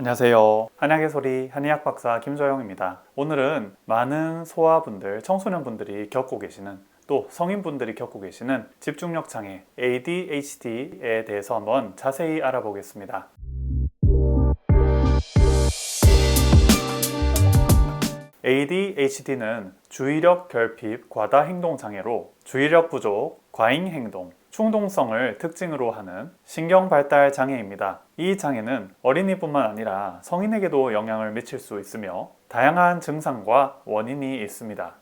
안녕하세요. 한약의 소리 한의학 박사 김조영입니다. 오늘은 많은 소아분들, 청소년분들이 겪고 계시는 또 성인분들이 겪고 계시는 집중력 장애 ADHD에 대해서 한번 자세히 알아보겠습니다. ADHD는 주의력 결핍 과다 행동 장애로 주의력 부족, 과잉 행동, 충동성을 특징으로 하는 신경 발달 장애입니다. 이 장애는 어린이뿐만 아니라 성인에게도 영향을 미칠 수 있으며 다양한 증상과 원인이 있습니다.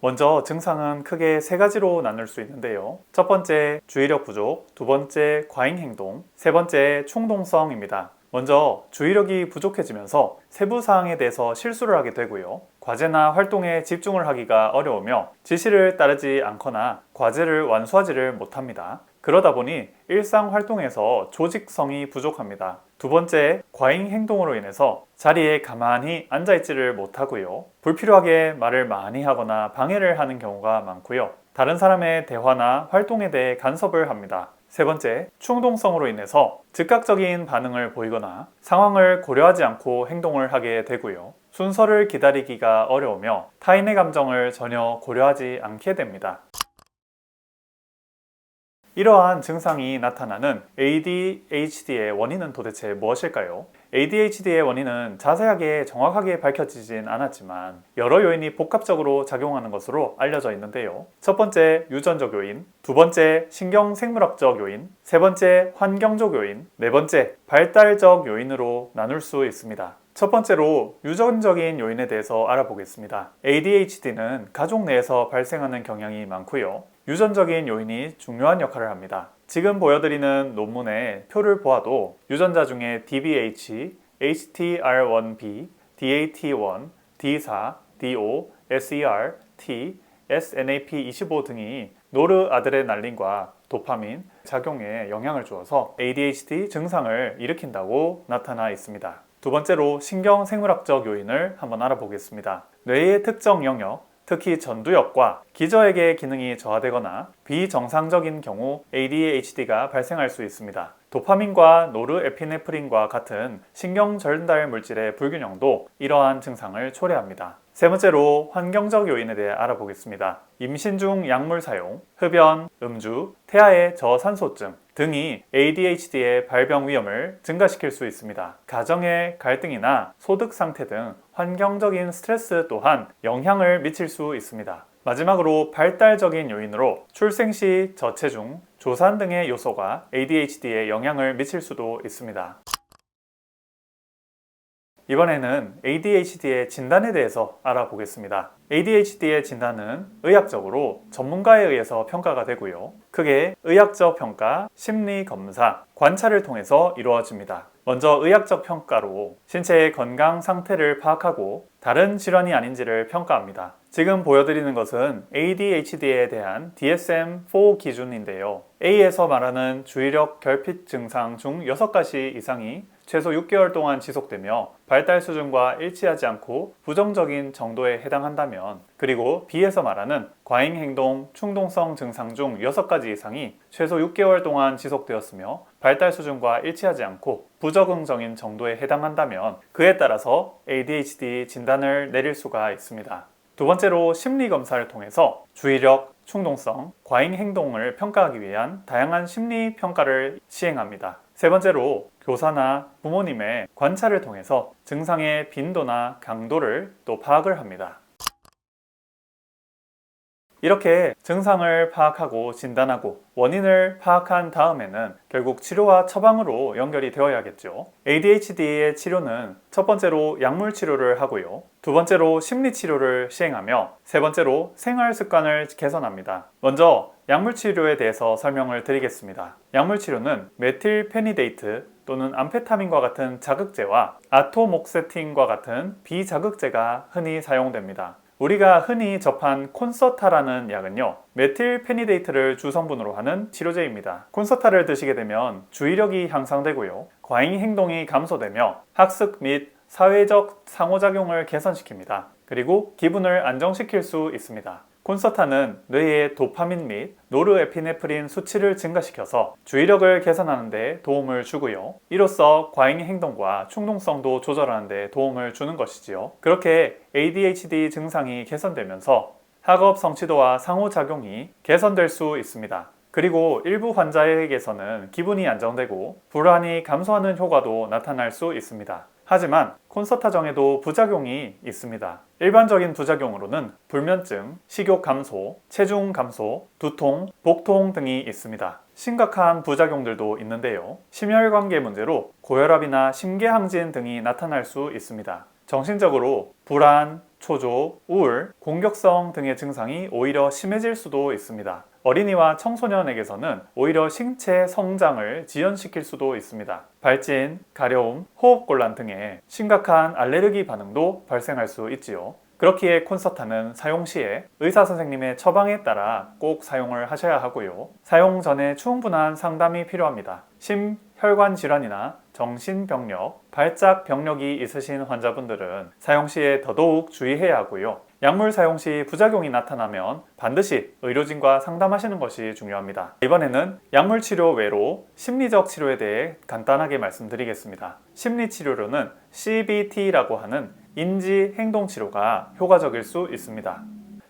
먼저 증상은 크게 세 가지로 나눌 수 있는데요. 첫 번째 주의력 부족, 두 번째 과잉 행동, 세 번째 충동성입니다. 먼저 주의력이 부족해지면서 세부 사항에 대해서 실수를 하게 되고요. 과제나 활동에 집중을 하기가 어려우며 지시를 따르지 않거나 과제를 완수하지를 못합니다. 그러다 보니 일상 활동에서 조직성이 부족합니다. 두 번째, 과잉 행동으로 인해서 자리에 가만히 앉아있지를 못하고요. 불필요하게 말을 많이 하거나 방해를 하는 경우가 많고요. 다른 사람의 대화나 활동에 대해 간섭을 합니다. 세 번째, 충동성으로 인해서 즉각적인 반응을 보이거나 상황을 고려하지 않고 행동을 하게 되고요. 순서를 기다리기가 어려우며 타인의 감정을 전혀 고려하지 않게 됩니다. 이러한 증상이 나타나는 ADHD의 원인은 도대체 무엇일까요? ADHD의 원인은 자세하게 정확하게 밝혀지진 않았지만 여러 요인이 복합적으로 작용하는 것으로 알려져 있는데요. 첫 번째 유전적 요인, 두 번째 신경생물학적 요인, 세 번째 환경적 요인, 네 번째 발달적 요인으로 나눌 수 있습니다. 첫 번째로 유전적인 요인에 대해서 알아보겠습니다. ADHD는 가족 내에서 발생하는 경향이 많고요. 유전적인 요인이 중요한 역할을 합니다. 지금 보여드리는 논문의 표를 보아도 유전자 중에 DBH, HTR1B, DAT1, D4, DO, SER, T, SNAP25 등이 노르아드레날린과 도파민 작용에 영향을 주어서 ADHD 증상을 일으킨다고 나타나 있습니다. 두 번째로 신경 생물학적 요인을 한번 알아보겠습니다. 뇌의 특정 영역, 특히 전두엽과 기저액의 기능이 저하되거나 비정상적인 경우 ADHD가 발생할 수 있습니다. 도파민과 노르에피네프린과 같은 신경 전달 물질의 불균형도 이러한 증상을 초래합니다. 세 번째로 환경적 요인에 대해 알아보겠습니다. 임신 중 약물 사용, 흡연, 음주, 태아의 저산소증 등이 ADHD의 발병 위험을 증가시킬 수 있습니다. 가정의 갈등이나 소득 상태 등 환경적인 스트레스 또한 영향을 미칠 수 있습니다. 마지막으로 발달적인 요인으로 출생 시 저체중, 조산 등의 요소가 ADHD에 영향을 미칠 수도 있습니다. 이번에는 ADHD의 진단에 대해서 알아보겠습니다. ADHD의 진단은 의학적으로 전문가에 의해서 평가가 되고요. 크게 의학적 평가, 심리 검사, 관찰을 통해서 이루어집니다. 먼저 의학적 평가로 신체의 건강 상태를 파악하고 다른 질환이 아닌지를 평가합니다. 지금 보여드리는 것은 ADHD에 대한 DSM-4 기준인데요. A에서 말하는 주의력 결핍 증상 중 6가지 이상이 최소 6개월 동안 지속되며 발달 수준과 일치하지 않고 부정적인 정도에 해당한다면 그리고 B에서 말하는 과잉 행동, 충동성 증상 중 6가지 이상이 최소 6개월 동안 지속되었으며 발달 수준과 일치하지 않고 부적응적인 정도에 해당한다면 그에 따라서 ADHD 진단을 내릴 수가 있습니다. 두 번째로 심리 검사를 통해서 주의력, 충동성, 과잉 행동을 평가하기 위한 다양한 심리 평가를 시행합니다. 세 번째로 교사나 부모님의 관찰을 통해서 증상의 빈도나 강도를 또 파악을 합니다. 이렇게 증상을 파악하고 진단하고 원인을 파악한 다음에는 결국 치료와 처방으로 연결이 되어야겠죠. ADHD의 치료는 첫 번째로 약물 치료를 하고요. 두 번째로 심리 치료를 시행하며 세 번째로 생활 습관을 개선합니다. 먼저 약물 치료에 대해서 설명을 드리겠습니다. 약물 치료는 메틸페니데이트 또는 암페타민과 같은 자극제와 아토목세틴과 같은 비자극제가 흔히 사용됩니다. 우리가 흔히 접한 콘서타라는 약은요, 메틸 페니데이트를 주성분으로 하는 치료제입니다. 콘서타를 드시게 되면 주의력이 향상되고요, 과잉 행동이 감소되며 학습 및 사회적 상호작용을 개선시킵니다. 그리고 기분을 안정시킬 수 있습니다. 콘서타는 뇌의 도파민 및 노르에피네프린 수치를 증가시켜서 주의력을 개선하는 데 도움을 주고요. 이로써 과잉 행동과 충동성도 조절하는 데 도움을 주는 것이지요. 그렇게 ADHD 증상이 개선되면서 학업 성취도와 상호작용이 개선될 수 있습니다. 그리고 일부 환자에게서는 기분이 안정되고 불안이 감소하는 효과도 나타날 수 있습니다. 하지만 콘서타정에도 부작용이 있습니다. 일반적인 부작용으로는 불면증, 식욕 감소, 체중 감소, 두통, 복통 등이 있습니다. 심각한 부작용들도 있는데요. 심혈관계 문제로 고혈압이나 심계항진 등이 나타날 수 있습니다. 정신적으로 불안, 초조, 우울, 공격성 등의 증상이 오히려 심해질 수도 있습니다. 어린이와 청소년에게서는 오히려 신체 성장을 지연시킬 수도 있습니다. 발진, 가려움, 호흡곤란 등의 심각한 알레르기 반응도 발생할 수 있지요. 그렇기에 콘서타는 사용 시에 의사 선생님의 처방에 따라 꼭 사용을 하셔야 하고요. 사용 전에 충분한 상담이 필요합니다. 심혈관 질환이나 정신병력, 발작 병력이 있으신 환자분들은 사용 시에 더더욱 주의해야 하고요. 약물 사용 시 부작용이 나타나면 반드시 의료진과 상담하시는 것이 중요합니다. 이번에는 약물 치료 외로 심리적 치료에 대해 간단하게 말씀드리겠습니다. 심리 치료로는 CBT라고 하는 인지 행동 치료가 효과적일 수 있습니다.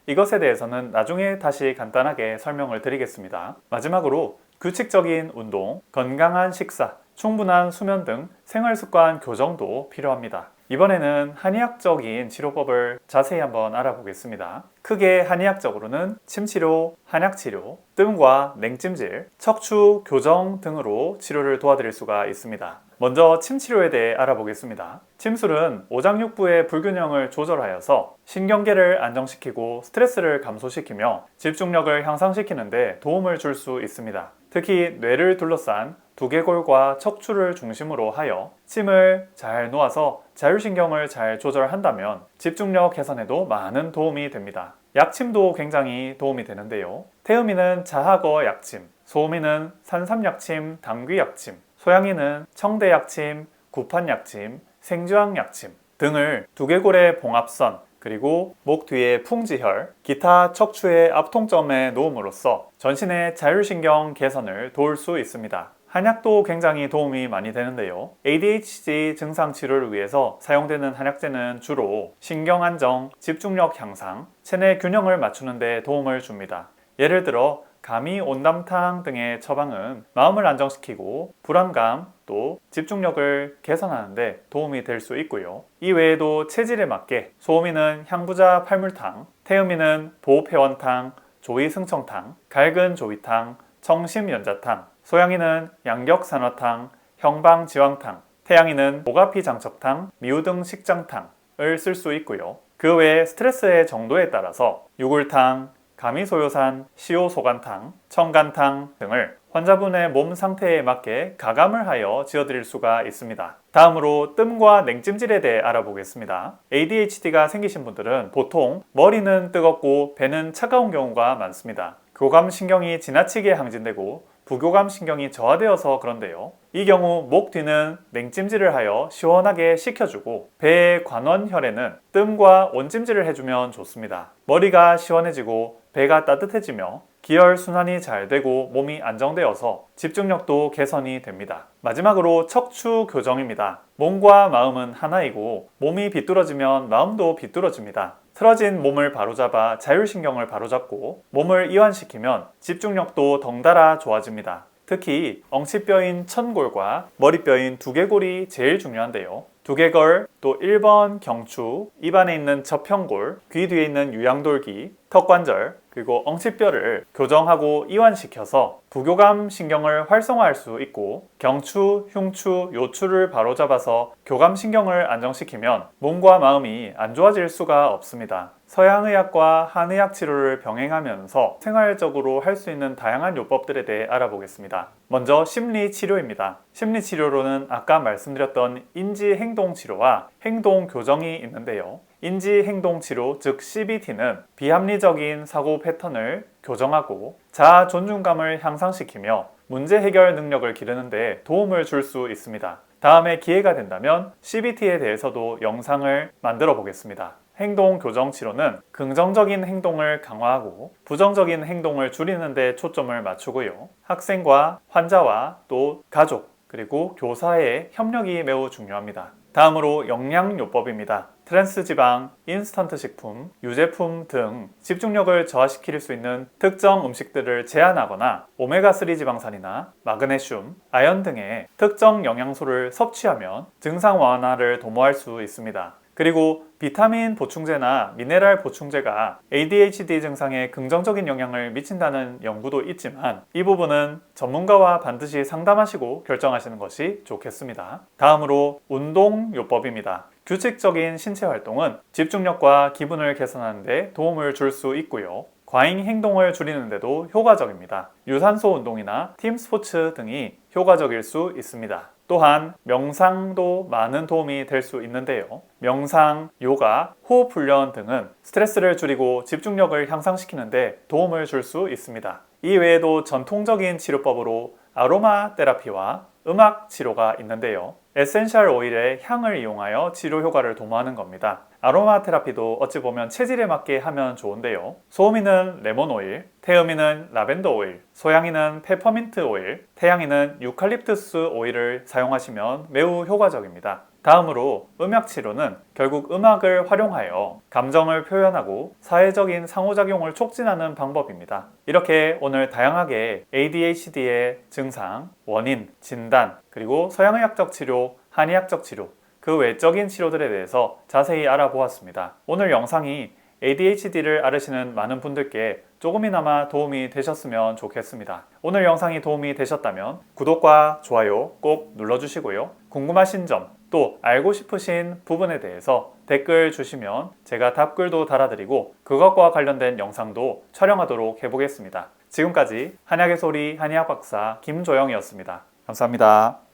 이것에 대해서는 나중에 다시 간단하게 설명을 드리겠습니다. 마지막으로 규칙적인 운동, 건강한 식사, 충분한 수면 등 생활 습관 교정도 필요합니다. 이번에는 한의학적인 치료법을 자세히 한번 알아보겠습니다. 크게 한의학적으로는 침치료, 한약치료, 뜸과 냉찜질, 척추 교정 등으로 치료를 도와드릴 수가 있습니다. 먼저 침치료에 대해 알아보겠습니다. 침술은 오장육부의 불균형을 조절하여서 신경계를 안정시키고 스트레스를 감소시키며 집중력을 향상시키는데 도움을 줄 수 있습니다. 특히 뇌를 둘러싼 두개골과 척추를 중심으로 하여 침을 잘 놓아서 자율신경을 잘 조절한다면 집중력 개선에도 많은 도움이 됩니다. 약침도 굉장히 도움이 되는데요. 태음이는 자하거 약침, 소음이는 산삼약침, 당귀약침, 소양이는 청대약침, 구판약침, 생주항약침 등을 두개골의 봉합선, 그리고 목 뒤의 풍지혈, 기타 척추의 압통점에 놓음으로써 전신의 자율신경 개선을 도울 수 있습니다. 한약도 굉장히 도움이 많이 되는데요. ADHD 증상 치료를 위해서 사용되는 한약제는 주로 신경 안정, 집중력 향상, 체내 균형을 맞추는 데 도움을 줍니다. 예를 들어 감이 온담탕 등의 처방은 마음을 안정시키고 불안감 또 집중력을 개선하는데 도움이 될 수 있고요. 이 외에도 체질에 맞게 소음이는 향부자 팔물탕, 태음이는 보폐원탕, 조이승청탕, 갈근 조이탕, 청심연자탕, 소양이는 양격산화탕, 형방지왕탕, 태양이는 오가피 장척탕, 미우등 식장탕을 쓸 수 있고요. 그 외에 스트레스의 정도에 따라서 유골탕, 가미소요산, 시오소간탕, 청간탕 등을 환자분의 몸 상태에 맞게 가감을 하여 지어드릴 수가 있습니다. 다음으로 뜸과 냉찜질에 대해 알아보겠습니다. ADHD가 생기신 분들은 보통 머리는 뜨겁고 배는 차가운 경우가 많습니다. 교감 신경이 지나치게 항진되고 부교감 신경이 저하되어서 그런데요. 이 경우 목 뒤는 냉찜질을 하여 시원하게 식혀주고 배의 관원혈에는 뜸과 온찜질을 해주면 좋습니다. 머리가 시원해지고 배가 따뜻해지며 기혈 순환이 잘 되고 몸이 안정되어서 집중력도 개선이 됩니다. 마지막으로 척추 교정입니다. 몸과 마음은 하나이고 몸이 비뚤어지면 마음도 비뚤어집니다. 틀어진 몸을 바로잡아 자율신경을 바로잡고 몸을 이완시키면 집중력도 덩달아 좋아집니다. 특히 엉치뼈인 천골과 머리뼈인 두개골이 제일 중요한데요. 두개골, 또 1번 경추, 입안에 있는 저평골, 귀 뒤에 있는 유양돌기, 턱관절, 그리고 엉치뼈를 교정하고 이완시켜서 부교감 신경을 활성화할 수 있고 경추, 흉추, 요추를 바로잡아서 교감 신경을 안정시키면 몸과 마음이 안 좋아질 수가 없습니다. 서양의학과 한의학 치료를 병행하면서 생활적으로 할 수 있는 다양한 요법들에 대해 알아보겠습니다. 먼저 심리 치료입니다. 심리 치료로는 아까 말씀드렸던 인지 행동 치료와 행동 교정이 있는데요. 인지 행동 치료 즉 CBT는 비합리적인 사고 패턴을 교정하고 자아 존중감을 향상시키며 문제 해결 능력을 기르는 데 도움을 줄 수 있습니다. 다음에 기회가 된다면 CBT에 대해서도 영상을 만들어 보겠습니다. 행동 교정 치료는 긍정적인 행동을 강화하고 부정적인 행동을 줄이는 데 초점을 맞추고요. 학생과 환자와 또 가족 그리고 교사의 협력이 매우 중요합니다. 다음으로 영양요법입니다. 트랜스 지방, 인스턴트 식품, 유제품 등 집중력을 저하시킬 수 있는 특정 음식들을 제한하거나 오메가3 지방산이나 마그네슘, 아연 등의 특정 영양소를 섭취하면 증상 완화를 도모할 수 있습니다. 그리고 비타민 보충제나 미네랄 보충제가 ADHD 증상에 긍정적인 영향을 미친다는 연구도 있지만 이 부분은 전문가와 반드시 상담하시고 결정하시는 것이 좋겠습니다. 다음으로 운동 요법입니다. 규칙적인 신체 활동은 집중력과 기분을 개선하는 데 도움을 줄 수 있고요. 과잉 행동을 줄이는데도 효과적입니다. 유산소 운동이나 팀 스포츠 등이 효과적일 수 있습니다. 또한 명상도 많은 도움이 될 수 있는데요. 명상, 요가, 호흡 훈련 등은 스트레스를 줄이고 집중력을 향상시키는데 도움을 줄 수 있습니다. 이 외에도 전통적인 치료법으로 아로마 테라피와 음악 치료가 있는데요. 에센셜 오일의 향을 이용하여 치료 효과를 도모하는 겁니다. 아로마 테라피도 어찌 보면 체질에 맞게 하면 좋은데요. 소음이는 레몬 오일, 태음이는 라벤더 오일, 소양이는 페퍼민트 오일, 태양이는 유칼립투스 오일을 사용하시면 매우 효과적입니다. 다음으로 음악 치료는 결국 음악을 활용하여 감정을 표현하고 사회적인 상호작용을 촉진하는 방법입니다. 이렇게 오늘 다양하게 ADHD의 증상, 원인, 진단, 그리고 서양의학적 치료, 한의학적 치료, 그 외적인 치료들에 대해서 자세히 알아보았습니다. 오늘 영상이 ADHD를 앓으시는 많은 분들께 조금이나마 도움이 되셨으면 좋겠습니다. 오늘 영상이 도움이 되셨다면 구독과 좋아요 꼭 눌러주시고요. 궁금하신 점, 또 알고 싶으신 부분에 대해서 댓글 주시면 제가 답글도 달아드리고 그것과 관련된 영상도 촬영하도록 해보겠습니다. 지금까지 한약의 소리 한의학 박사 김조영이었습니다. 감사합니다.